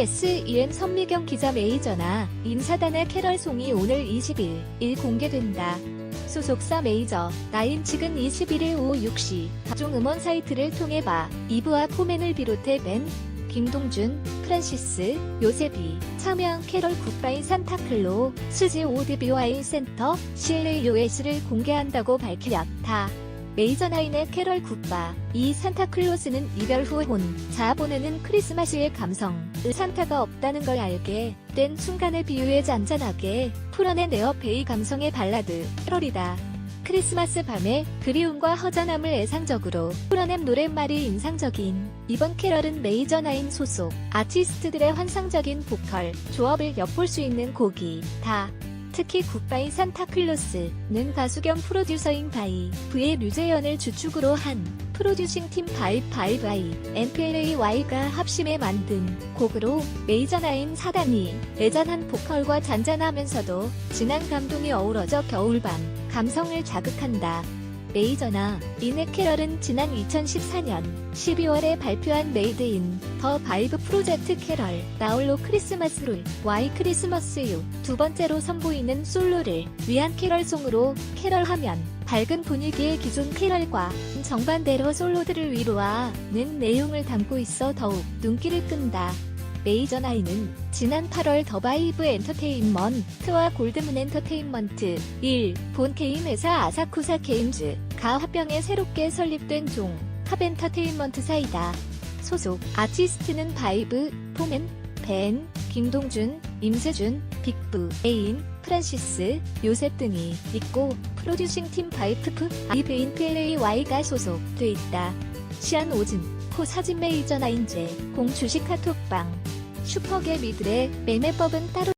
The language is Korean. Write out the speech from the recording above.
SEN 선미경 기자 메이저나 인사단의 캐럴송이 오늘 20일 일 공개된다. 소속사 메이저 나인 측은 21일 오후 6시 각종 음원 사이트를 통해 봐 이브와 포맨을 비롯해 벤, 김동준, 프란시스, 요세비, 참여한 캐럴 굿바이 산타클로, 수지 오드비와인 센터, 실내 요에스를 공개한다고 밝혔다. 메이저나인의 캐럴 굿바, 이 산타클로스는 이별 후 혼 자 보내는 크리스마스의 감성, 의 산타가 없다는 걸 알게 된 순간을 비유해 잔잔하게 풀어낸 에어페이 감성의 발라드, 캐럴이다. 크리스마스 밤에 그리움과 허전함을 애상적으로 풀어낸 노랫말이 인상적인 이번 캐럴은 메이저 나인 소속 아티스트들의 환상적인 보컬 조합을 엿볼 수 있는 곡이 다 특히 굿바이 산타클로스는 가수 겸 프로듀서인 바이 V의 류재현을 주축으로 한 프로듀싱 팀 바이 바이 바이 NPLAY가 합심해 만든 곡으로 메이저나인 사단이 애잔한 보컬과 잔잔하면서도 진한 감동이 어우러져 겨울밤 감성을 자극한다. 메이저나 이네 캐럴은 지난 2014년 12월에 발표한 메이드 인 더 바이브 프로젝트 캐럴 나홀로 크리스마스를 와이 크리스마스 유 두 번째로 선보이는 솔로를 위한 캐럴송으로 캐럴하면 밝은 분위기의 기존 캐럴과 정반대로 솔로들을 위로하는 내용을 담고 있어 더욱 눈길을 끈다. 메이저 나이는 지난 8월 더바이브 엔터테인먼트와 골드문 엔터테인먼트 1. 본 게임 회사 아사쿠사 게임즈가 합병해 새롭게 설립된 종 탑엔터테인먼트사이다. 소속 아티스트는 바이브, 포맨, 벤, 김동준, 임세준, 빅브, 에인, 프란시스, 요셉 등이 있고 프로듀싱 팀 바이프프, 아이베인 PLAY가 소속돼 있다. 시안 오즌, 코 사진 메이저 나인제, 공 주식 카톡방, 슈퍼게 미들의 매매법은 따로